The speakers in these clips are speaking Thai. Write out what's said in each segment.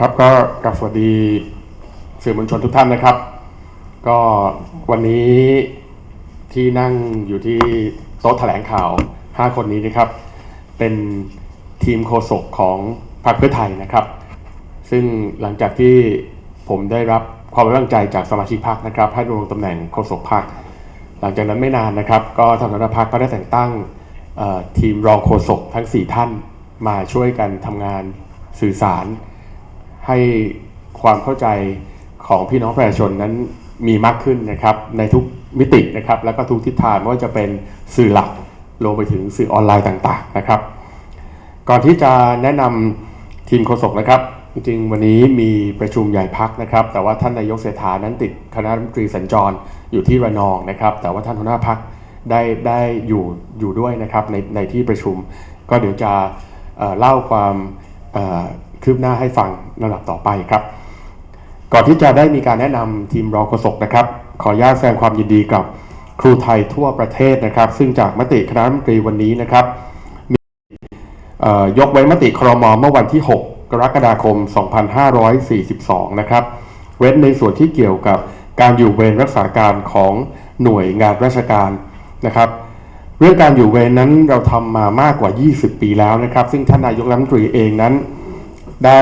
ครับก็กราบสวัสดีสื่อมวลชนทุกท่านนะครับ ก็วันนี้ที่นั่งอยู่ที่โต๊ะแถลงข่าว 5 คนนี้นะครับ เป็นทีมโฆษกของพรรคเพื่อไทยนะครับ ซึ่งหลังจากที่ผมได้รับความไว้วางใจจากสมาชิกพรรคนะครับ ให้ดำรงตำแหน่งโฆษกพรรคหลังจากนั้นไม่นานนะครับ ก็ทางหัวหน้าพรรคก็ได้แต่งตั้งทีมรองโฆษกทั้ง 4 ท่านมาช่วยกันทำงานสื่อสาร ให้ความเข้าใจของพี่น้องประชาชนนั้นมีมากขึ้นนะครับในทุกมิตินะครับ แล้วก็ทุกทิศทางไม่ว่าจะเป็นสื่อหลักรวมไปถึงสื่อออนไลน์ต่างๆนะครับ ก่อนที่จะแนะนำทีมโฆษกนะครับ จริงๆวันนี้มีประชุมใหญ่พักนะครับ แต่ว่าท่านนายกเศรษฐานั้นติดคณะรัฐมนตรีสัญจรอยู่ที่ระนองนะครับ แต่ว่าท่านหัวหน้าพักได้ได้อยู่อยู่ด้วยนะครับในในที่ประชุม ก็เดี๋ยวจะเเล่าความ คืบหน้าให้ฟังลำดับต่อไปครับ ก่อนที่จะได้มีการแนะนำทีมรองโฆษกนะครับ ขออนุญาตแสดงความยินดีกับครูไทยทั่วประเทศนะครับ ซึ่งจากมติคณะรัฐมนตรีวันนี้นะครับเอ่อยกไว้มติครมเมื่อวันที่ 6 กรกฎาคม 2542 นะครับ เว้นในส่วนที่เกี่ยวกับการอยู่เวรรักษาการของหน่วยงานราชการนะครับ เรื่องการอยู่เวรนั้นเราทำมามากกว่า 20 ปีแล้วนะครับ ซึ่งท่านนายกรัฐมนตรีเองนั้น ได้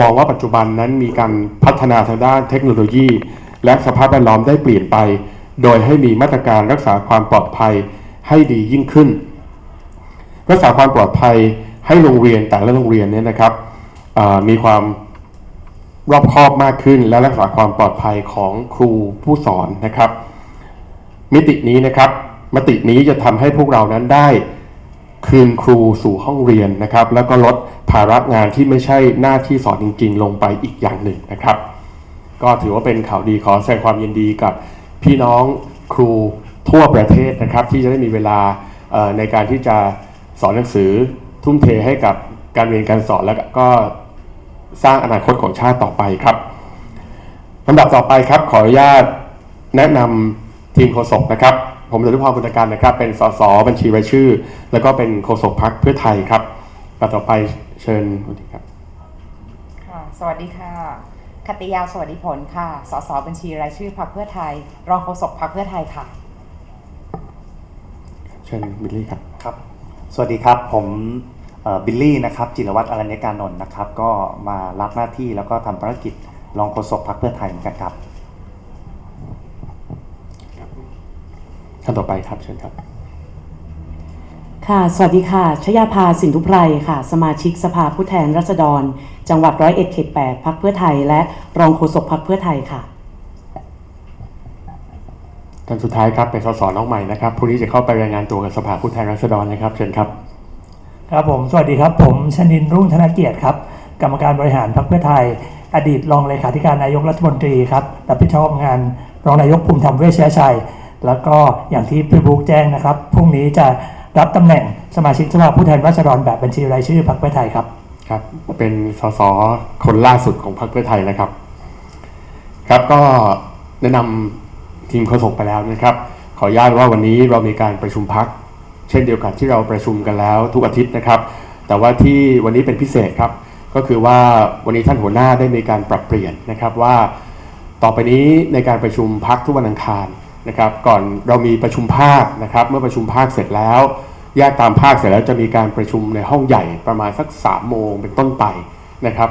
มองว่าปัจจุบันนั้นมีการพัฒนาทางด้านเทคโนโลยี และสภาพแวดล้อมได้เปลี่ยนไป โดยให้มีมาตรการรักษาความปลอดภัยให้ดียิ่งขึ้น รักษาความปลอดภัยให้โรงเรียนแต่ละโรงเรียนเนี่ยนะครับมีความรอบคอบมากขึ้น และรักษาความปลอดภัยของครูผู้สอนนะครับ มิตินี้นะครับมตินี้จะทำให้พวกเรานั้นได้ คืนครูสู่ห้องเรียนนะครับ แล้วก็ลดภาระงานที่ไม่ใช่หน้าที่สอนจริง ๆ ลงไปอีกอย่างหนึ่งนะครับ ก็ถือว่าเป็นข่าวดีขอแสดงความยินดีกับพี่น้องครูทั่วประเทศนะครับ ที่จะได้มีเวลาในการที่จะสอนหนังสือทุ่มเทให้กับการเรียนการสอนแล้วก็สร้างอนาคตของชาติต่อไปครับลำดับต่อไปครับขออนุญาตแนะนำทีมโฆษกนะครับ ผมดนุพรบุญการนะครับ เป็นสสบัญชีรายชื่อ แล้วก็เป็นโฆษกพักเพื่อไทยครับลำดับต่อไปเชิญคุณครับค่ะสวัสดีค่ะ คติยาสวัสดิผลค่ะ สสบัญชีรายชื่อพรรคเพื่อไทย รองโฆษกพรรคเพื่อไทยค่ะ เชิญบิลลี่ครับครับ สวัสดีครับ ผมเอ่อบิลลี่นะครับ จิรวัตรอรัญญการนนท์นะครับ ก็มารับหน้าที่แล้วก็ทำภารกิจรองโฆษกพรรคเพื่อไทยเหมือนกันครับ ท่านต่อไปครับเชิญครับ ค่ะ สวัสดีค่ะชยาภาสินทุไพรค่ะ สมาชิกสภาผู้แทนราษฎร จังหวัดร้อยเอ็ดเขตแปดพักเพื่อไทย และรองโฆษกพักเพื่อไทยค่ะท่านสุดท้ายครับเป็นสสน้องใหม่นะครับผู้นี้จะเข้าไปรายงานตัวกับสภาผู้แทนราษฎรนะครับ เชิญครับ ครับผมสวัสดีครับ ผมชนินทร์รุ่งธนเกียรติครับ กรรมการบริหารพรรคเพื่อไทย อดีตรองเลขาธิการนายกรัฐมนตรีครับรับผิดชอบงานรองนายกภูมิธรรมเวชยชัย แล้วก็อย่างที่พี่บุ๊กแจ้งนะครับพรุ่งนี้จะรับตำแหน่งสมาชิกสภาผู้แทนราษฎรแบบบัญชีรายชื่อพรรคเพื่อไทยครับครับ เป็นสสคนล่าสุดของพรรคเพื่อไทยนะครับ ครับก็แนะนำทีมโฆษกไปแล้วนะครับ ขออนุญาตว่าวันนี้เรามีการประชุมพัก เช่นเดียวกับที่เราประชุมกันแล้วทุกอาทิตย์นะครับ แต่ว่าที่วันนี้เป็นพิเศษครับ ก็คือว่าวันนี้ท่านหัวหน้าได้มีการปรับเปลี่ยนนะครับว่า ต่อไปนี้ในการประชุมพักทุกวันอังคาร นะครับก่อนเรามีประชุมภาคนะครับเมื่อประชุมภาคเสร็จแล้วแยกตามภาคเสร็จแล้วจะมีการประชุมในห้องใหญ่ประมาณสัก3ามโมงเป็นต้นไปนะครับ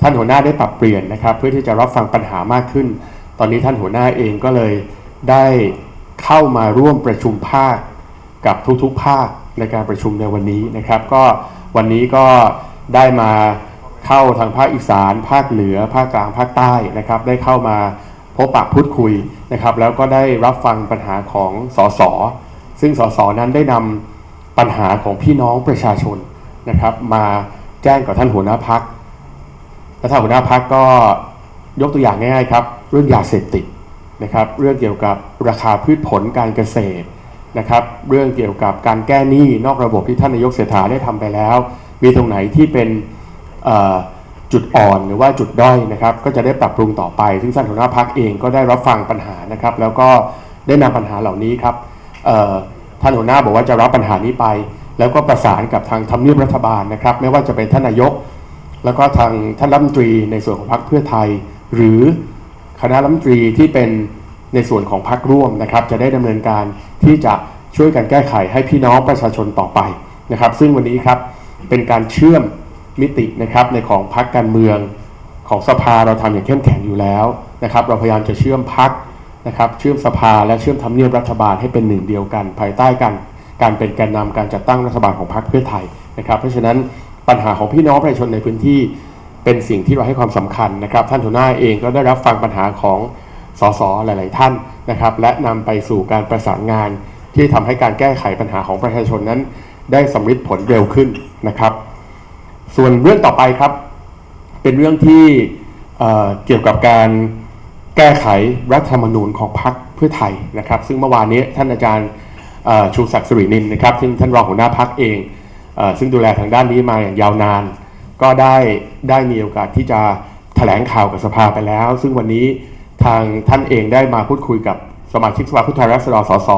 ท่านหัวหน้าได้ปรับเปลี่ยนนะครับ เพื่อที่จะรับฟังปัญหามากขึ้น ตอนนี้ท่านหัวหน้าเองก็เลยได้เข้ามาร่วมประชุมภาคกับทุกๆภาคในการประชุมในวันนี้นะครับ ก็วันนี้ก็ได้มาเข้าทางภาคอีสาน ภาคเหนือ ภาคกลางภาคใต้นะครับ ได้เข้ามา พบปะพูดคุยนะครับแล้วก็ได้รับฟังปัญหาของสสซึ่งสสนั้นได้นำปัญหาของพี่น้องประชาชนนะครับ มาแจ้งกับท่านหัวหน้าพักและท่างหัวหน้าพักก็ยกตัวอย่างง่ายๆครับเรื่องยาเสพติดนะครับเรื่องเกี่ยวกับราคาพืชผลการเกษตรนะครับเรื่องเกี่ยวกับการแก้หนี้นอกระบบที่ท่านนายกเศรษฐาได้ทำไปแล้ว มีตรงไหนที่เป็นเจุดอ่อนหรือว่าจุดด้อยนะครับก็จะได้ปรับปรุงต่อไป ซึ่งท่านหัวหน้าพักเองก็ได้รับฟังปัญหานะครับแล้วก็ได้นำปัญหาเหล่านี้ครับท่านหัวหน้าบอกว่าจะรับปัญหานี้ไป แล้วก็ประสานกับทางทำเนียบรัฐบาลนะครับ ไม่ว่าจะเป็นท่านนายก แล้วก็ทางท่านรัฐมนตรีในส่วนของพรรคเพื่อไทย หรือคณะรัฐมนตรีที่เป็นในส่วนของพรรคร่วมนะครับ จะได้ดำเนินการที่จะช่วยกันแก้ไขให้พี่น้องประชาชนต่อไปนะครับ ซึ่งวันนี้ครับเป็นการเชื่อม มิตินะครับในของพรรคการเมืองของสภาเราทำอย่างเข้มแข็งอยู่แล้วนะครับ เราพยายามจะเชื่อมพักนะครับ เชื่อมสภาและเชื่อมทำเนียบรัฐบาลให้เป็นหนึ่งเดียวกัน ภายใต้การการเป็นแกนนำการจัดตั้งรัฐบาลของพรรคเพื่อไทยนะครับ เพราะฉะนั้นปัญหาของพี่น้องประชาชนในพื้นที่เป็นสิ่งที่เราให้ความสำคัญนะครับ ท่านหัวหน้าเองก็ได้รับฟังปัญหาของสสหลาย ๆ ท่านนะครับ และนำไปสู่การประสานงาน ที่ทำให้การแก้ไขปัญหาของประชาชนนั้น ได้สำเร็จผลเร็วขึ้นนะครับ ส่วนเรื่องต่อไปครับ เป็นเรื่องที่เเกี่ยวกับการแก้ไขรัฐธรรมนูญของพรรคเพื่อไทยนะครับ ซึ่งเมื่อวานนี้ท่านอาจารย์ชูศักดิ์สิรินินนะครับซึ่งท่านรองหัวหน้าพรรคเองเอซึ่งดูแลทางด้านนี้มาอย่างยาวนาน ก็ได้ได้มีโอกาสที่จะแถลงข่าวกับสภาไปแล้ว ซึ่งวันนี้ทางท่านเองได้มาพูดคุยกับสมาชิกสภาผู้แทนราษฎรสส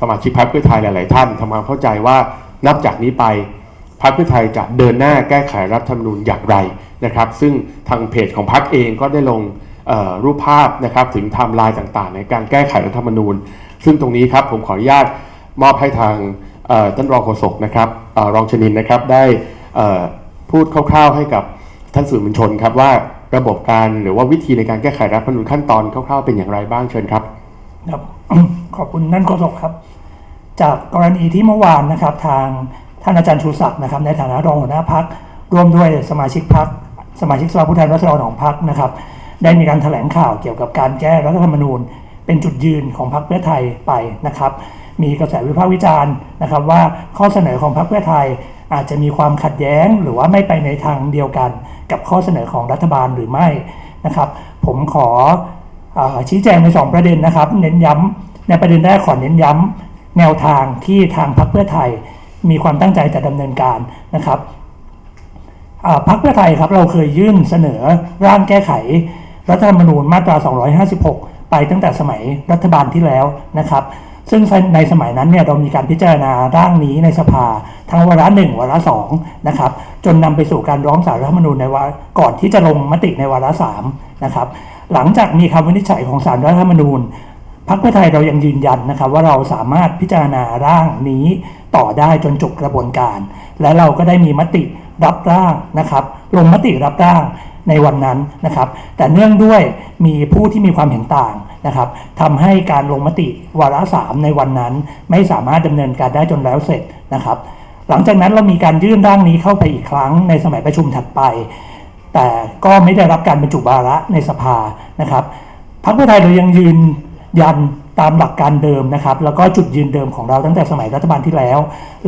สมาชิกพรรคเพื่อไทยหลาย ๆ ท่านทำความเข้าใจว่านับจากนี้ไป พรรคเพื่อไทยจะเดินหน้าแก้ไขรัฐธรรมนูญอย่างไรนะครับ ซึ่งทางเพจของพรรคเองก็ได้ลงรูปภาพนะครับถึงไทม์ไลน์ต่างๆ ในการแก้ไขรัฐธรรมนูญ ซึ่งตรงนี้ครับผมขออนุญาตมอบให้ทางท่านรองโฆษกนะครับอรองชนินนะครับได้พูดคร่าวๆให้กับท่านสื่อมวลชนครับว่าระบบการหรือว่าวิธีในการแก้ไขรัฐธรรมนูญขั้นตอนคร่าวๆเป็นอย่างไรบ้างเชิญครับครับขอบคุณท่านโฆษกครับ จากกรณีที่เมื่อวานนะครับทาง ท่านอาจารย์ชูศักดิ์นะครับในฐานะรองหัวหน้าพักร่วมด้วยสมาชิกพักสมาชิกสภาผู้แทนราษฎรของพักนะครับ ได้มีการแถลงข่าวเกี่ยวกับการแก้รัฐธรรมนูญ เป็นจุดยืนของพรรคเพื่อไทยไปนะครับ มีกระแสวิพากษ์วิจารณ์นะครับ ว่าข้อเสนอของพรรคเพื่อไทยอาจจะมีความขัดแย้งหรือว่าไม่ไปในทางเดียวกัน กับข้อเสนอของรัฐบาลหรือไม่นะครับ ผมขออชี้แจงใน2ประเด็นนะครับ เน้นย้ำในประเด็นแรกขอเน้นย้ำแนวทางที่ทางพรรคเพื่อไทย มีความตั้งใจจะดำเนินการนะครับพรรคเพื่อไทยครับเราเคยยื่นเสนอร่างแก้ไข รัฐธรรมนูญมาตรา 256 ไปตั้งแต่สมัยรัฐบาลที่แล้วนะครับ ซึ่งในสมัยนั้นเนี่ยเรามีการพิจารณาร่างนี้ในสภา ทั้งวาระหนึ่งวาระสองนะครับ จนนำไปสู่การร้องสารรัฐธรรมนูญในวาระก่อนที่จะลงมติในวาระสามนะครับ หลังจากมีคำวินิจฉัยของสารรัฐธรรมนูญ พรรคเพื่อไทยเรายังยืนยันนะครับว่าเราสามารถพิจารณาร่างนี้ต่อได้จนจบกระบวนการ และเราก็ได้มีมติรับร่างนะครับ ลงมติรับร่างในวันนั้นนะครับ แต่เนื่องด้วยมีผู้ที่มีความเห็นต่างนะครับทำให้การลงมติวาระสามในวันนั้น ไม่สามารถดำเนินการได้จนแล้วเสร็จนะครับ หลังจากนั้นเรามีการยื่นร่างนี้เข้าไปอีกครั้งในสมัยประชุมถัดไป แต่ก็ไม่ได้รับการบรรจุวาระในสภานะครับพรรคเพื่อไทยเรายังยืน ยันตามหลักการเดิมนะครับ แล้วก็จุดยืนเดิมของเราตั้งแต่สมัยรัฐบาลที่แล้ว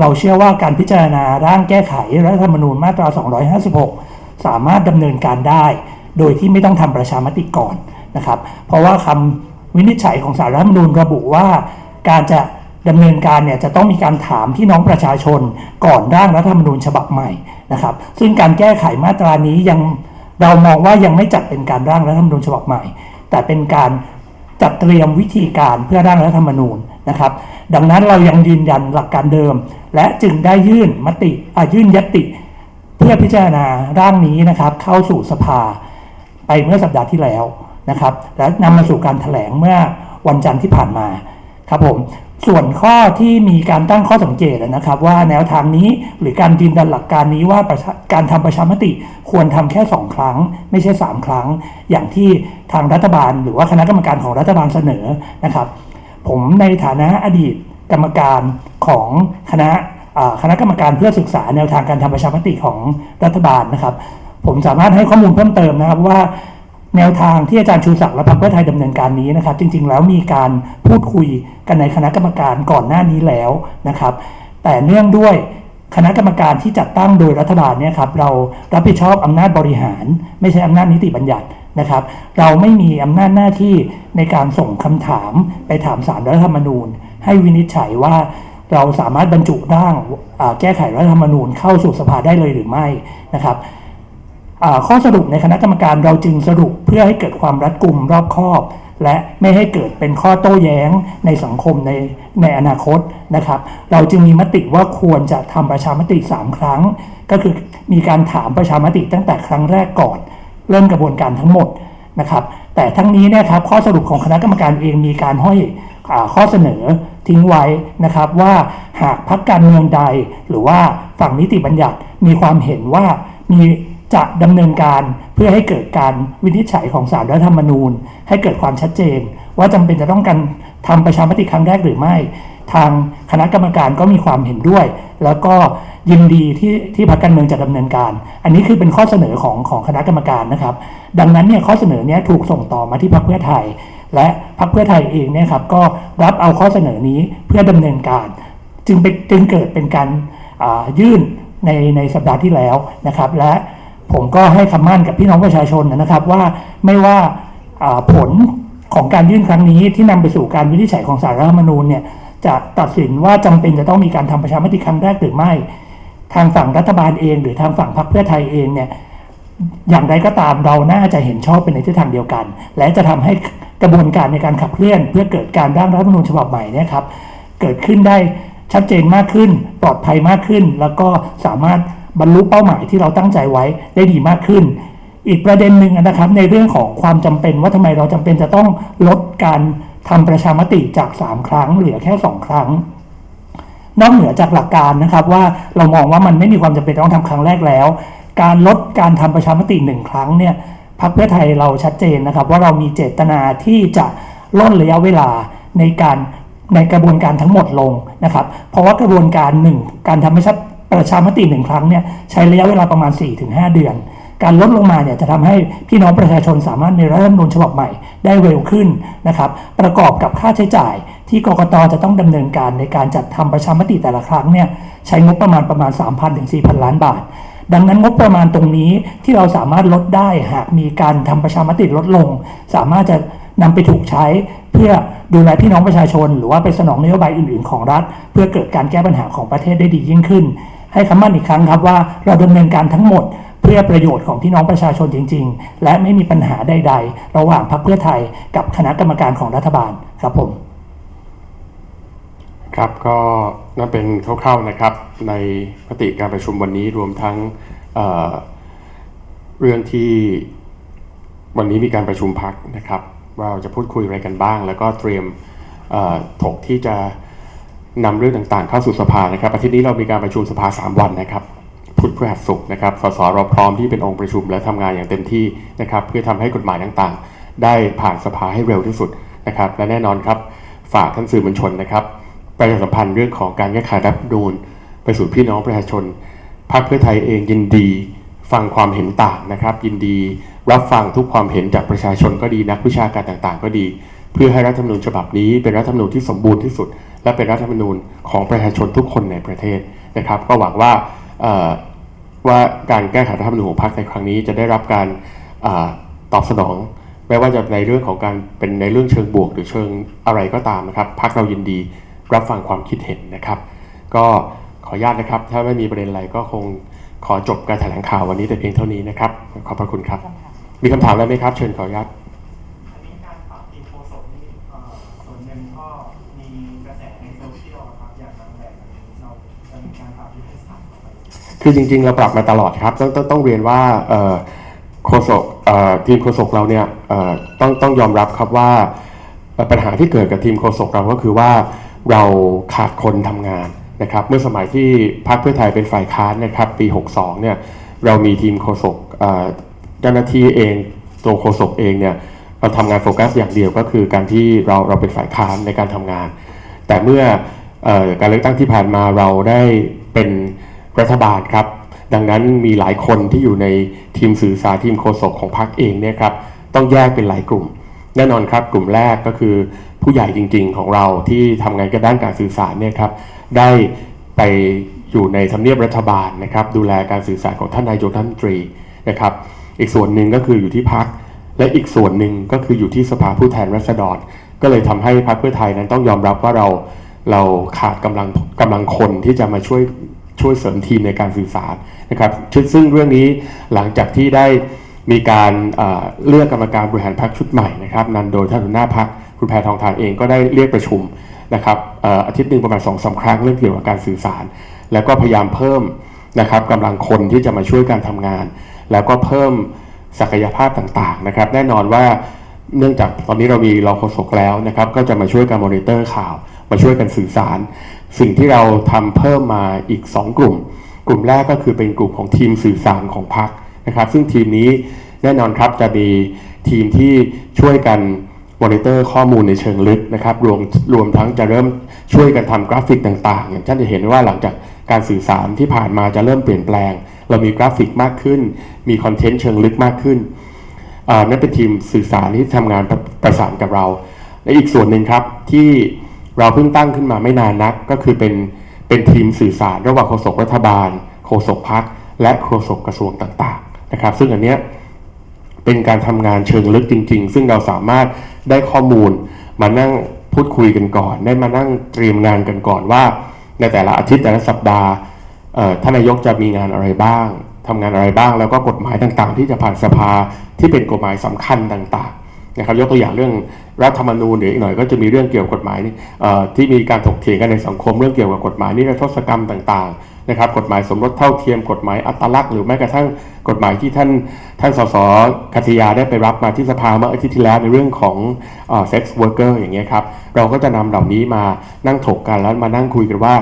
เราเชื่อว่าการพิจารณาร่างแก้ไขรัฐธรรมนูญมาตรา 256 สามารถดำเนินการได้ โดยที่ไม่ต้องทำประชามติก่อนนะครับ เพราะว่าคำวินิจฉัยของสารรัฐธรรมนูญระบุว่า การจะดำเนินการเนี่ยจะต้องมีการถามพี่น้องประชาชนก่อนร่างรัฐธรรมนูญฉบับใหม่นะครับ ซึ่งการแก้ไขมาตรานี้ยังเรามองว่ายังไม่จัดเป็นการร่างรัฐธรรมนูญฉบับใหม่ แต่เป็นการ จัดเตรียมวิธีการเพื่อร่างรัฐธรรมนูญนะครับ ดังนั้นเรายังยืนยันหลักการเดิม และจึงได้ยื่นมติอ่ายื่นยติ เพื่อพิจารณาร่างนี้นะครับ เข้าสู่สภาไปเมื่อสัปดาห์ที่แล้วนะครับ และนำมาสู่การถแถลงเมื่อวันจันทร์ที่ผ่านมาครับผม ส่วนข้อที่มีการตั้งข้อสังเกตนะครับ ว่าแนวทางนี้หรือการยืนยันหลักการนี้ว่าการทำประชามติควรทำแค่ 2 ครั้ง ไม่ใช่ 3 ครั้ง อย่างที่ทางรัฐบาล หรือว่าคณะกรรมการของรัฐบาลเสนอนะครับ ผมในฐานะอดีตกรรมการของคณะคณะกรรมการเพื่อศึกษาแนวทางการทำประชามติของรัฐบาลนะครับ ผมสามารถให้ข้อมูลเพิ่มเติมนะครับว่า แนวทางที่อาจารย์ชูศักดิ์และพรรคเพื่อไทยดำเนินการนี้นะครับ จริงๆ แล้วมีการพูดคุยกันในคณะกรรมการก่อนหน้านี้แล้วนะครับ แต่เนื่องด้วยคณะกรรมการที่จัดตั้งโดยรัฐบาลเนี่ยครับเรารับผิดชอบอำนาจบริหาร ไม่ใช่อำนาจนิติบัญญัตินะครับ เราไม่มีอำนาจหน้าที่ในการส่งคำถามไปถามสารรัฐธรรมนูญ ให้วินิจฉัยว่าเราสามารถบรรจุร่างแก้ไขรัฐธรรมนูญเข้าสู่สภาได้เลยหรือไม่นะครับ ข้อสรุปในคณะกรรมการเราจึงสรุปเพื่อให้เกิดความรัดกุมรอบคอบ และไม่ให้เกิดเป็นข้อโต้แย้งในสังคมในในอนาคตนะครับ เราจึงมีมติว่าควรจะทำประชามติ 3 ครั้ง ก็คือมีการถามประชามติตั้งแต่ครั้งแรกก่อน เริ่มกระบวนการทั้งหมดนะครับ แต่ทั้งนี้นะครับข้อสรุปของคณะกรรมการเองมีการห้อยอข้อเสนอทิ้งไว้นะครับว่าหากพักการเมืองใด หรือว่าฝั่งนิติบัญญัติมีความเห็นว่ามี จะดำเนินการเพื่อให้เกิดการวินิจฉัยของสารรัฐธรรมนูญ ให้เกิดความชัดเจน ว่าจำเป็นจะต้องการทำประชามติครั้งแรกหรือไม่ ทางคณะกรรมการก็มีความเห็นด้วย แล้วก็ยินดีที่ที่พรรคการเมืองจะดำเนินการ อันนี้คือเป็นข้อเสนอของของคณะกรรมการนะครับ ดังนั้นเนี่ยข้อเสนอเนี้ถูกส่งต่อมาที่พรรคเพื่อไทย และพรรคเพื่อไทยเองเนี่ยครับก็รับเอาข้อเสนอนี้เพื่อดำเนินการ จึงเป็นจึงเกิดเป็นการายื่นในในสัปดาห์ที่แล้วนะครับ และ ผมก็ให้คำมั่นกับพี่น้องประชาชนนะครับว่าไม่ว่าผลของการยื่นครั้งนี้ที่นำไปสู่การวินิจฉัยของสารรัฐธรรมนูญเนี่ยจะตัดสินว่าจำเป็นจะต้องมีการทำประชามติครั้งแรกหรือไม่ ทางฝั่งรัฐบาลเอง หรือทางฝั่งพรรคเพื่อไทยเองเนี่ยอย่างไรก็ตามเราน่าจะเห็นชอบเป็นในทิศทางเดียวกัน และจะทำให้กระบวนการในการขับเคลื่อน เพื่อเกิดการร่างรัฐธรรมนูญฉบับใหม่เนี่ยครับเกิดขึ้นได้ชัดเจนมากขึ้น ปลอดภัยมากขึ้น แล้วก็สามารถ บรรลุเป้าหมายที่เราตั้งใจไว้ได้ดีมากขึ้น อีกประเด็นหนึ่งนะครับในเรื่องของความจำเป็นว่าทำไมเราจำเป็นจะต้องลดการทำประชามติจาก 3 ครั้งเหลือแค่ 2 ครั้ง นอกเหนือจากหลักการนะครับว่าเรามองว่ามันไม่มีความจำเป็นต้องทำครั้งแรกแล้ว การลดการทำประชามติหนึ่งครั้งเนี่ยพรรคเพื่อไทยเราชัดเจนนะครับ ว่าเรามีเจตนาที่จะล่นระยะเวลาในการในกระบวนการทั้งหมดลงนะครับ เพราะว่ากระบวนการหนึ่งการทำประชา ประชามติหนึ่งครั้งเนี่ยใช้ระยะเวลาประมาณ 4-5 เดือน การลดลงมาเนี่ยจะทำให้พี่น้องประชาชนสามารถมีรัฐธรรมนูญฉบับใหม่ได้เร็วขึ้นนะครับประกอบกับค่าใช้จ่ายที่กกตจะต้องดำเนินการในการจัดทำประชามติแต่ละครั้งเนี่ยใช้งบประมาณประมาณ 3,000ถึง4,000 ล้านบาท ดังนั้นงบประมาณตรงนี้ที่เราสามารถลดได้หากมีการทำประชามติลดลง สามารถจะนำไปถูกใช้เพื่อดูแลพี่น้องประชาชน หรือว่าไปสนองนโยบายอื่น ๆ ของรัฐ เพื่อเกิดการแก้ปัญหาของประเทศได้ดียิ่งขึ้น ให้คำมั่นอีกครั้งครับว่าเราดำเนินการทั้งหมดเพื่อประโยชน์ของพี่น้องประชาชนจริง ๆ และไม่มีปัญหาใด ๆ ระหว่างพรรคเพื่อไทยกับคณะกรรมการของรัฐบาลครับผม ครับก็นั่นเป็นคร่าวๆนะครับ ในมติการประชุมวันนี้รวมทั้งเเรื่องที่วันนี้มีการประชุมพักนะครับ ว่าเราจะพูดคุยอะไรกันบ้าง แล้วก็เตรียมถกที่จะ นำเรื่องต่างๆ เข้าสู่สภานะครับอาทิตย์นี้เรามีการประชุมสภา 3 วันนะครับพุธพฤหัสศุกร์นะครับสสเราพร้อมที่เป็นองค์ประชุมและทำงานอย่างเต็มที่นะครับเพื่อทำให้กฎหมายต่างๆ ได้ผ่านสภาให้เร็วที่สุดนะครับและแน่นอนครับฝากท่านสื่อมวลชนนะครับประชาสัมพันธ์เรื่องของการแก้ไขรัฐธรรมนูญไปสู่พี่น้องประชาชนพรรคเพื่อไทยเองยินดีฟังความเห็นต่างนะครับ ยินดีรับฟังทุกความเห็นจากประชาชนก็ดีนักวิชาการต่างๆ ก็ดี เพื่อให้รัฐธรรมนูญฉบับนี้เป็นรัฐธรรมนูญที่สมบูรณ์ที่สุด และเป็นรัฐธรรมนูญของประชาชนทุกคนในประเทศนะครับ ก็หวังว่าเอ่อว่าการแก้ไขรัฐธรรมนูญของพรรคในครั้งนี้จะได้รับการอาตอบสนองไม่ว่าจะในเรื่องของการเป็นในเรื่องเชิงบวก หรือเชิงอะไรก็ตามนะครับพรรคเรายินดีรับฟังความคิดเห็นนะครับ ก็ขออนุญาตนะครับ ถ้าไม่มีประเด็นอะไรก็คงขอจบการแถลงข่าววันนี้แต่เพียงเท่านี้นะครับ ขอบพระคุณครับ มีคำถามอะไรไหมครับ เชิญขออนุญาต มีกระแสในโซเชียลครับอยากนำแบบเราจะมีการปรับยุทธศาสตร์คือจริง ๆ เราปรับมาตลอดครับ ต้องต้องต้องเรียนว่าโฆษกทีมโฆษกเราเนี่ยต้องต้องยอมรับครับว่าปัญหาที่เกิดกับทีมโฆษกเราก็คือว่าเราขาดคนทำงานนะครับเมื่อสมัยที่พรรคเพื่อไทยเป็นฝ่ายค้านนะครับปี 62เนี่ยเรามีทีมโฆษกเจ้าหน้าที่เองตัวโฆษกเองเนี่ย เราทำงานโฟกัสอย่างเดียวก็คือการที่เราเราเป็นฝ่ายค้านในการทำงาน แต่เมื่ออการเลือกตั้งที่ผ่านมาเราได้เป็นรัฐบาลครับ ดังนั้นมีหลายคนที่อยู่ในทีมสื่อสารทีมโฆษกของพรรคเองเนี่ยครับต้องแยกเป็นหลายกลุ่ม แน่นอนครับกลุ่มแรกก็คือผู้ใหญ่จริง ๆ ของเราที่ทำงานกับด้านการสื่อสารเนี่ยครับได้ไปอยู่ในทำเนียบรัฐบาลนะครับดูแลการสื่อสารของท่านนายกรัฐมนตรีนะครับ อีกส่วนหนึ่งก็คืออยู่ที่พัก และอีกส่วนหนึ่งก็คืออยู่ที่สภาผู้แทนราษฎร ก็เลยทำให้พรรคเพื่อไทยนั้นต้องยอมรับว่าเราเราขาดกำลังกำลังคนที่จะมาช่วยช่วยเสริมทีมในการสื่อสารนะครับซึ่งเรื่องนี้หลังจากที่ได้มีการเอ่อเลือกกรรมการบริหารพรรคชุดใหม่นะครับนำโดยท่านหัวหน้าพรรคคุณแพทองทานเองก็ได้เรียกประชุมนะครับเอ่อาทิตย์หนึ่งประมาณสองสาครั้งเรื่องเกี่ยวกับการสื่อสาร แล้วก็พยายามเพิ่มนะครับกำลังคนที่จะมาช่วยการทำงาน แล้วก็เพิ่ม ศักยภาพต่างๆนะครับแน่นอนว่าเนื่องจากตอนนี้เรามีรอโฆษกแล้วนะครับ ก็จะมาช่วยการมอนิเตอร์ข่าว มาช่วยกันสื่อสาร สิ่งที่เราทำเพิ่มมาอีก 2 กลุ่ม กลุ่มแรกก็คือเป็นกลุ่มของทีมสื่อสารของพรรคนะครับ ซึ่งทีมนี้แน่นอนครับจะมีทีมที่ช่วยกันมอนิเตอร์ข้อมูลในเชิงลึกนะครับรวมรวมทั้งจะเริ่มช่วยกันทำกราฟิกต่างๆ อย่างท่านจะเห็นว่าหลังจากการสื่อสารที่ผ่านมาจะเริ่มเปลี่ยนแปลง เรามีกราฟิกมากขึ้น มีคอนเทนต์เชิงลึกมากขึ้นอ่านั่นเป็นทีมสื่อสารที่ทำงานประประสานกับเรา และอีกส่วนหนึ่งครับที่เราเพิ่งตั้งขึ้นมาไม่นานนัก ก็คือเป็นเป็นทีมสื่อสารระหว่างโฆษกรัฐบาลโฆษกพักและโฆษกกระทรวงต่างๆนะครับ ซึ่งอันเนี้ยเป็นการทำงานเชิงลึกจริง ๆ ซึ่งเราสามารถได้ข้อมูลมานั่งพูดคุยกันก่อน ได้มานั่งเตรียมงานกันก่อนว่า ในแต่ละอาทิตย์แต่ละสัปดาห์ ท่านนายกจะมีงานอะไรบ้างทำงานอะไรบ้าง แล้วก็กฎหมายต่างๆ ที่จะผ่านสภาที่เป็นกฎหมายสำคัญต่างๆนะครับยกตัวอย่างเรื่องรัฐธรรมนูญหรืออีกหน่อยก็จะมีเรื่องเกี่ยวกับกฎหมายเอ่ที่มีการถกเถียงกันในสังคม เรื่องเกี่ยวกับกฎหมายนิรโทษกรรมต่างๆนะครับกฎหมายสมรสเท่าเทียม กฎหมายอัตลักษณ์หรือแม้กระทั่งกฎหมายที่ท่านท่านสสคัทยาได้ไปรับมาที่สภาเมื่ออาทิตย์ที่แล้วในเรื่องของเซ็กซ์เวิร์กเกอร์อย่างเงี้ยครับเราก็จะนำเหล่านี้มานั่งถกกันแล้วมานั่งคุยกันว่า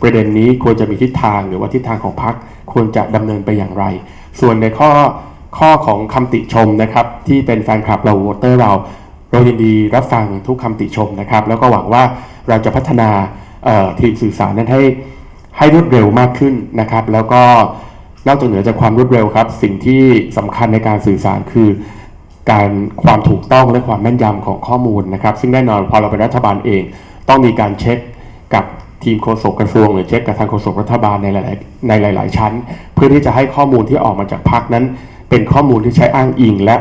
ประเด็นนี้ควรจะมีทิศทางหรือว่าทิศทางของพรรคควรจะดำเนินไปอย่างไร ส่วนในข้อข้อของคำติชมนะครับ ที่เป็นแฟนคลับเราโวเตอร์เราเรายินดีรับฟังทุกคำติชมนะครับ แล้วก็หวังว่าเราจะพัฒนาทีมสื่อสารนั้นให้ให้รวดเร็วมากขึ้นนะครับ แล้วก็นอกจากเหนือจากความรวดเร็วครับ สิ่งที่สำคัญในการสื่อสารคือ การความถูกต้องและความแม่นยำของข้อมูลนะครับ ซึ่งแน่นอนพอเราเป็นรัฐบาลเอง ต้องมีการเช็คกับ ทีมโฆษกกระทรวงหรือเช็คกับทางโฆษกรัฐบาลในหลายๆในหลาย ๆ ชั้น เพื่อที่จะให้ข้อมูลที่ออกมาจากพักนั้น เป็นข้อมูลที่ใช้อ้างอิง และ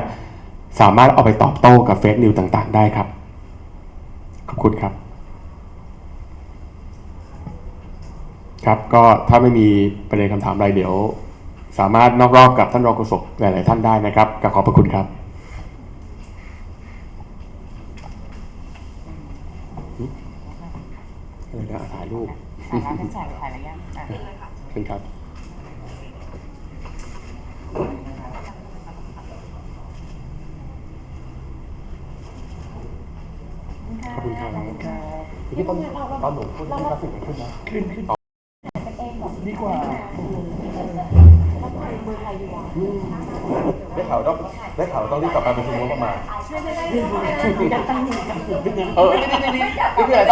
สามารถเอาไปตอบโต้กับเฟซนิวต่าง ๆ ได้ครับ ขอบคุณครับ ครับก็ถ้าไม่มีประเด็นคำถามอะไรเดี๋ยว สามารถนอกรอบกับท่านรองโฆษกหลาย ๆ ท่านได้นะครับกับขอบพระคุณครับ อะไรนะถ่ายรูป ถ่ายแล้วท่านจ่ายถ่ายแล้วยังอะ เชิญครับ ขอบคุณครับพี่ต้นตอนหนูพูดที่กราฟิกมันขึ้นนะ ขึ้นขึ้นดีกว่า ได้ข่าวต้องได้ข่าวต้องรีบกลับมาประชุมงบประมาณเออนี่นี่นี่นี่คื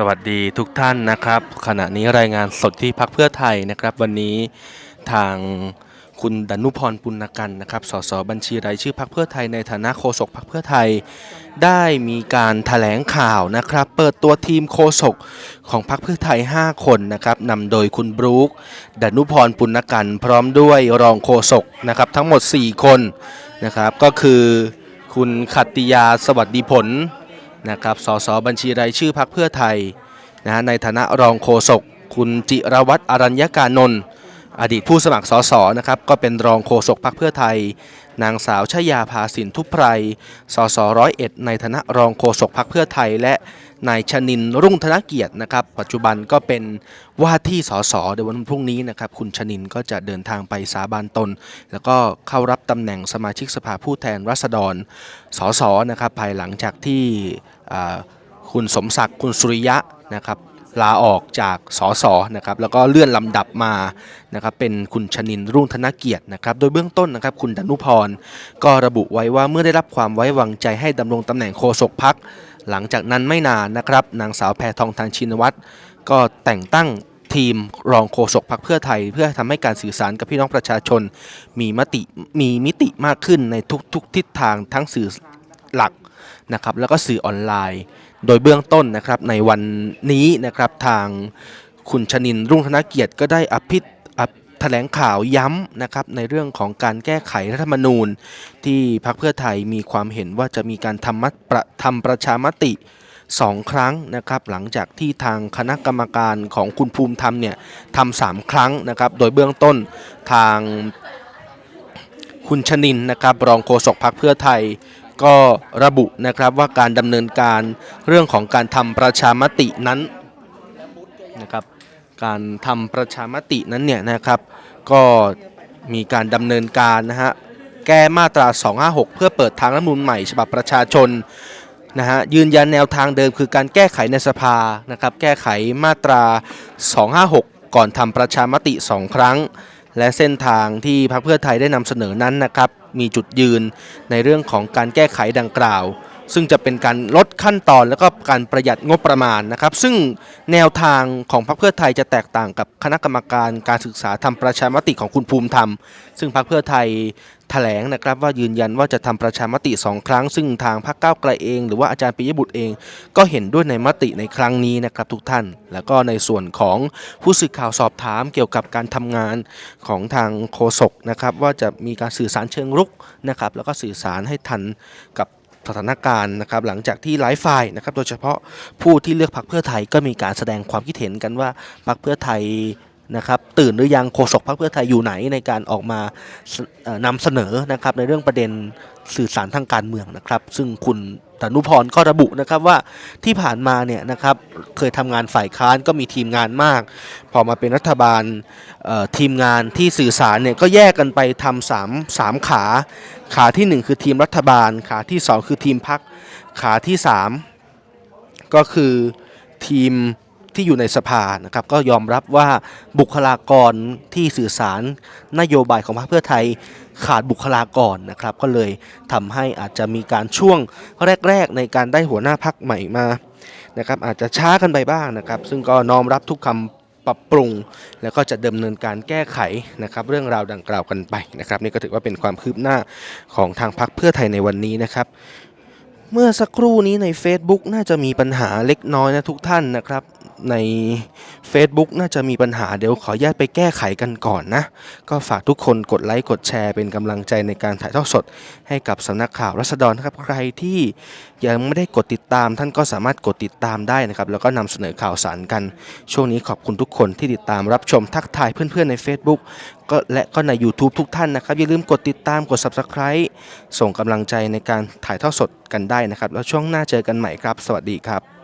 สวัสดีทุกท่านนะครับ ขณะนี้รายงานสดที่พักเพื่อไทยนะครับ วันนี้ทางคุณดนุพรปุณกันนะครับสสบัญชีรายชื่อพักเพื่อไทยในฐานะโฆษกพักเพื่อไทย ได้มีการถแถลงข่าวนะครับ เปิดตัวทีมโฆษกของพักเพื่อไทย 5 คนนะครับนำโดยคุณบรูคดนุพรปุณกันพร้อมด้วยรองโฆษกนะครับทั้งหมด 4 คนนะครับ ก็คือคุณขัตติยาสวัสดีผล นะครับสสบัญชีรายชื่อพักเพื่อไทยนะฮะในฐานะรองโฆษกคุณจิรวัตรอรัญญกานนท์อดีตผู้สมัครสสนะครับก็เป็นรองโฆษกพักเพื่อไทย นางสาวชยาภาสินทุพไพรสสร้อยเอ็ดในฐานะรองโฆษกพักเพื่อไทย และ นายชนินรุ่งธนเกียรตินะครับ ปัจจุบันก็เป็นว่าที่สสในวันพรุ่งนี้นะครับ คุณชนินก็จะเดินทางไปสาบานตน แล้วก็เข้ารับตำแหน่งสมาชิกสภาผู้แทนราษฎรสสนะครับ ภายหลังจากที่คุณสมศักดิ์คุณสุริยะนะครับลาออกจากสสนะครับแล้วก็เลื่อนลำดับมานะครับเป็นคุณชนินร์รุ่งธนเกียรตินะครับโดยเบื้องต้นนะครับคุณดนุพรก็ระบุไว้ว่าเมื่อได้รับความไว้วางใจให้ดำรงตำแหน่งโฆษกพัก หลังจากนั้นไม่นานนะครับ นางสาวแพทองทานชินวัตรก็แต่งตั้งทีมรองโฆษกพรรคเพื่อไทย เพื่อทำให้การสื่อสารกับพี่น้องประชาชน มีมติมีมิติมากขึ้นในทุกๆทิศทางทั้งสื่อหลักนะครับแล้วก็สื่อออนไลน์ โดยเบื้องต้นนะครับในวันนี้นะครับทางคุณชนินร์รุ่งธนเกียรติก็ได้อภิ อภิแถลงข่าวย้ำนะครับในเรื่องของการแก้ไขรัฐธรรมนูญ ที่พรรคเพื่อไทยมีความเห็นว่าจะมีการทำมัตประทำประชามติสองครั้งนะครับหลังจากที่ทางคณะกรรมการของคุณภูมิธรรมเนี่ยทำสามครั้งนะครับโดยเบื้องต้นทางคุณชนินนะครับรองโฆษกพรรคเพื่อไทยก็ระบุนะครับว่าการดำเนินการเรื่องของการทำประชามตินั้นนะครับ การทำประชามตินั้นเนี่ยนะครับ ก็มีการดำเนินการนะฮะแก้มาตรา 256 เพื่อเปิดทางรัฐมนูญใหม่ฉบับประชาชนนะฮะยืนยันแนวทางเดิมคือการแก้ไขในสภานะครับแก้ไขมาตรา 256 ก่อนทำประชามติ 2 ครั้ง และเส้นทางที่พรรคเพื่อไทยได้นำเสนอนั้นนะครับมีจุดยืนในเรื่องของการแก้ไขดังกล่าว ซึ่งจะเป็นการลดขั้นตอนแล้วก็การประหยัดงบประมาณนะครับ ซึ่งแนวทางของพรรคเพื่อไทยจะแตกต่างกับคณะกรรมการการศึกษาทำประชามติของคุณภูมิธรรม ซึ่งพรรคเพื่อไทยแถลงนะครับว่ายืนยันว่าจะทำประชามติสองครั้ง ซึ่งทางพรรคก้าวไกลเอง หรือว่าอาจารย์ปิยบุตรเอง ก็เห็นด้วยในมติในครั้งนี้นะครับทุกท่าน แล้วก็ในส่วนของผู้สื่อข่าวสอบถามเกี่ยวกับการทำงานของทางโฆษกนะครับว่าจะมีการสื่อสารเชิงรุกนะครับแล้วก็สื่อสารให้ทันกับ สถานการณ์นะครับหลังจากที่หลายฝ่ายนะครับโดยเฉพาะผู้ที่เลือกพรรคเพื่อไทยก็มีการแสดงความคิดเห็นกันว่าพรรคเพื่อไทย นะครับตื่นหรือยังโฆษกพรรคเพื่อไทยอยู่ไหนในการออกมาเอ่อนำเสนอนะครับในเรื่องประเด็นสื่อสารทางการเมืองนะครับ ซึ่งคุณตนุพรก็ระบุนะครับว่าที่ผ่านมาเนี่ยนะครับเคยทำงานฝ่ายค้านก็มีทีมงานมาก พอมาเป็นรัฐบาลทีมงานที่สื่อสารเนี่ยก็แยกกันไปทำสามสามขา ขาที่หนึ่งคือทีมรัฐบาล ขาที่สองคือทีมพักขาที่สามก็คือทีม ที่อยู่ในสภานะครับก็ยอมรับว่าบุคลากรที่สื่อสารนโยบายของพรรคเพื่อไทยขาดบุคลากรนะครับ ก็เลยทำให้อาจจะมีการช่วงแรก ๆ ในการได้หัวหน้าพักใหม่มานะครับอาจจะช้ากันไปบ้างนะครับ ซึ่งก็น้อมรับทุกคำปรับปรุง แล้วก็จะดำเนินการแก้ไขนะครับ เรื่องราวดังกล่าวกันไปนะครับ นี่ก็ถือว่าเป็นความคืบหน้าของทางพรรคเพื่อไทยในวันนี้นะครับเมื่อสักครู่นี้ใน Facebook น่าจะมีปัญหาเล็กน้อยนะทุกท่านนะครับ ใน Facebook น่าจะมีปัญหาเดี๋ยวขออนุญาตไปแก้ไขกันก่อนนะ ก็ฝากทุกคนกดไลค์กดแชร์เป็นกำลังใจในการถ่ายทอดสด ให้กับสำนักข่าวรัษฎรนะครับ ใครที่ยังไม่ได้กดติดตาม ท่านก็สามารถกดติดตามได้นะครับ แล้วก็นำเสนอข่าวสารกัน ช่วงนี้ขอบคุณทุกคนที่ติดตามรับชมทักทายเพื่อนๆใน Facebook ก็และก็ใน YouTube ทุกท่านนะครับ อย่าลืมกดติดตามกด Subscribe ส่งกำลังใจในการถ่ายทอดสดกันได้นะครับ แล้วช่วงหน้าเจอกันใหม่ครับ สวัสดีครับ